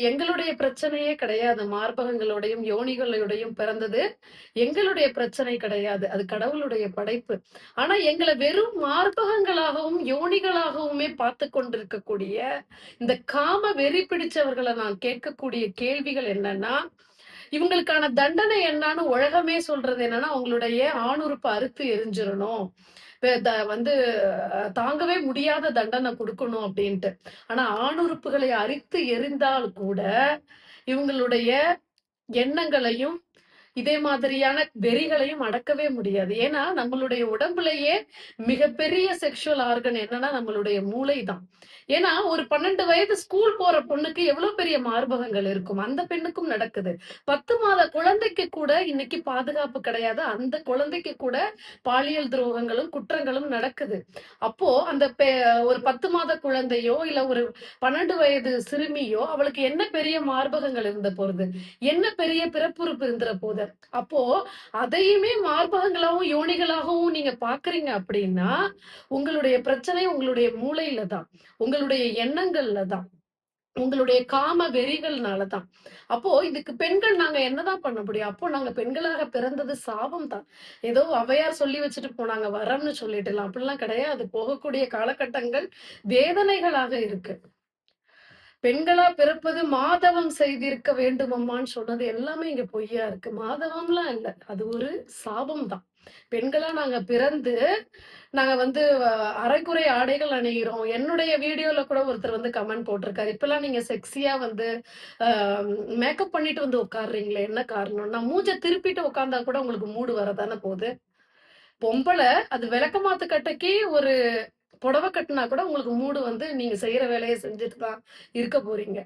எங்களுடைய பிரச்சனையே கிடையாது. மார்பகங்களோடையும், யோனிகளோடையும் பிறந்தது எங்களுடைய பிரச்சனை கிடையாது. அது கடவுளுடைய படைப்பு. ஆனா எங்களை வெறும் மார்பகங்களாகவும், யோனிகளாகவுமே பார்த்து கொண்டிருக்கக்கூடிய இந்த காம வெறி பிடிச்சவர்களை நான் கேட்கக்கூடிய கேள்விகள் என்னன்னா, இவங்களுக்கான தண்டனை என்னன்னு உலகமே சொல்றது என்னன்னா, அவங்களுடைய ஆணுறுப்பு அறுத்து எரிஞ்சிடணும். வந்து தாங்கவே முடியாத தண்டனை கொடுக்கணும் அப்படின்ட்டு. ஆனா ஆணுறுப்புகளை அரித்து எரிந்தால் கூட, இவங்களுடைய எண்ணங்களையும், இதே மாதிரியான வெறிகளையும் அடக்கவே முடியாது. ஏன்னா, நம்மளுடைய உடம்புலயே மிகப்பெரிய செக்ஷுவல் ஆர்கன் என்னன்னா, நம்மளுடைய மூளை தான். ஏன்னா, ஒரு 12 வயது ஸ்கூல் போற பொண்ணுக்கு எவ்வளவு பெரிய மார்பகங்கள் இருக்கும். அந்த பெண்ணுக்கும் நடக்குது. 10 மாத குழந்தைக்கு கூட இன்னைக்கு பாதுகாப்பு கிடையாது. அந்த குழந்தைக்கு கூட பாலியல் துரோகங்களும், குற்றங்களும் நடக்குது. அப்போ அந்த பெ ஒரு 10 மாத குழந்தையோ, இல்ல ஒரு 12 வயது சிறுமியோ, அவளுக்கு என்ன பெரிய மார்பகங்கள் இருந்த போறது? என்ன பெரிய பிறப்புறுப்பு இருந்த போது? அப்போ அதையுமே மார்பகங்களாகவும் யோனிகளாகவும் நீங்க பாக்குறீங்க அப்படின்னா உங்களுடைய பிரச்சனை உங்களுடைய மூளையில தான். உங்களுடைய எண்ணங்கள்ல தான். உங்களுடைய காம வெறிகள்னால தான். அப்போ இதுக்கு பெண்கள் நாங்க என்னதான் பண்ண முடியும்? அப்போ நாங்க பெண்களாக பிறந்தது சாபம் தான். ஏதோ அவையார் சொல்லி வச்சுட்டு போனாங்க வரம்னு சொல்லிட்டுலாம். அப்படிலாம் கிடையாது. போகக்கூடிய காலகட்டங்கள் வேதனைகளாக இருக்கு. பெண்களா பிறப்பது மாதவம் செய்திருக்க வேண்டும் அம்மான்னு சொன்னது எல்லாமே இங்க பொய்யா இருக்கு. மாதவம்லாம் இல்ல. அது ஒரு சாபம் தான். பெண்களா நாங்க பிறந்து, நாங்க வந்து அரைக்குறை ஆடைகள் அணிகிறோம். என்னுடைய வீடியோல கூட ஒருத்தர் வந்து கமெண்ட் போட்டிருக்காரு. இப்பெல்லாம் நீங்க செக்ஸியா வந்து மேக்கப் பண்ணிட்டு வந்து உட்காடுறீங்களே என்ன காரணம்? நான் மூஞ்ச திருப்பிட்டு உட்காந்தா கூட உங்களுக்கு மூடு வரதானே போது. பொம்பளை அது விளக்கமாத்து கட்டைக்கு ஒரு புடவ கட்டினா கூட உங்களுக்கு மூடு வந்து நீங்க செய்யற வேலையை செஞ்சுட்டு தான் இருக்க போறீங்க.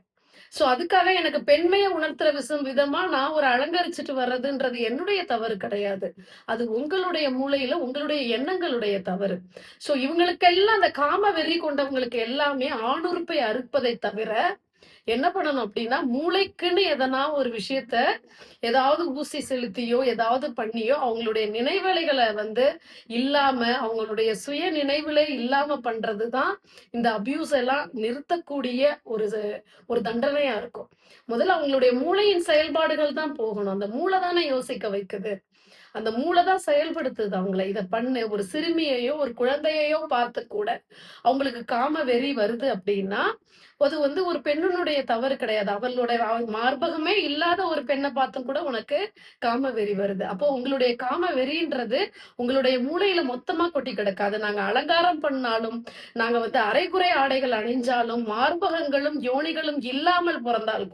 ஸோ அதுக்காக எனக்கு பெண்மையை உணர்த்துற விசும் விதமா நான் ஒரு அலங்கரிச்சுட்டு வர்றதுன்றது என்னுடைய தவறு கிடையாது. அது உங்களுடைய மூளையில உங்களுடைய எண்ணங்களுடைய தவறு. ஸோ இவங்களுக்கெல்லாம் அந்த காம வெறி கொண்டவங்களுக்கு எல்லாமே ஆணுறுப்பை அறுப்பதை தவிர, என்ன பண்ணணும் அப்படின்னா மூளைக்குன்னு எதனா ஒரு விஷயத்த ஏதாவது ஊசி செலுத்தியோ, ஏதாவது பண்ணியோ அவங்களுடைய நினைவலைகளை வந்து இல்லாம, அவங்களுடைய சுய நினைவிலே இல்லாம பண்றது தான் இந்த அப்யூஸ் எல்லாம் நிறுத்தக்கூடிய ஒரு ஒரு தண்டனையா இருக்கும். முதல்ல அவங்களுடைய மூளையின் செயல்பாடுகள் தான் போகணும். அந்த மூளை தானே யோசிக்க வைக்குது. அந்த மூளை தான் செயல்படுத்துது அவங்கள. இதை பண்ணு. ஒரு சிறுமியையோ, ஒரு குழந்தையையோ பார்த்து கூட அவங்களுக்கு காம வெறி வருது அப்படின்னா அது வந்து ஒரு பெண்ணினுடைய தவறு கிடையாது. அவளுடைய மார்பகமே இல்லாத ஒரு பெண்ணை பார்த்தும் கூட உனக்கு காம வெறி வருது. அப்போ உங்களுடைய காம வெறின்றது உங்களுடைய மூளையில மொத்தமா கொட்டி கிடக்காது. நாங்க அலங்காரம் பண்ணாலும், நாங்க வந்து அரைக்குறை ஆடைகள் அணிஞ்சாலும், மார்பகங்களும், யோனிகளும் இல்லாமல் பிறந்தாலும்